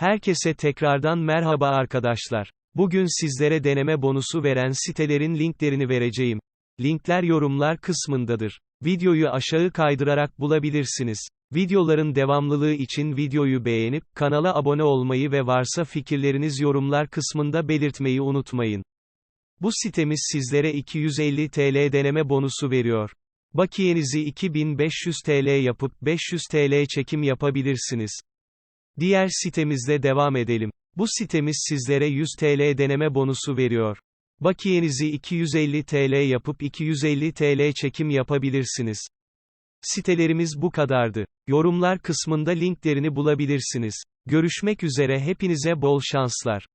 Herkese tekrardan merhaba arkadaşlar. Bugün sizlere deneme bonusu veren sitelerin linklerini vereceğim. Linkler yorumlar kısmındadır. Videoyu aşağı kaydırarak bulabilirsiniz. Videoların devamlılığı için videoyu beğenip, kanala abone olmayı ve varsa fikirleriniz yorumlar kısmında belirtmeyi unutmayın. Bu sitemiz sizlere 250 TL deneme bonusu veriyor. Bakiyenizi 2500 TL yapıp 500 TL çekim yapabilirsiniz. Diğer sitemizle devam edelim. Bu sitemiz sizlere 100 TL deneme bonusu veriyor. Bakiyenizi 250 TL yapıp 250 TL çekim yapabilirsiniz. Sitelerimiz bu kadardı. Yorumlar kısmında linklerini bulabilirsiniz. Görüşmek üzere hepinize bol şanslar.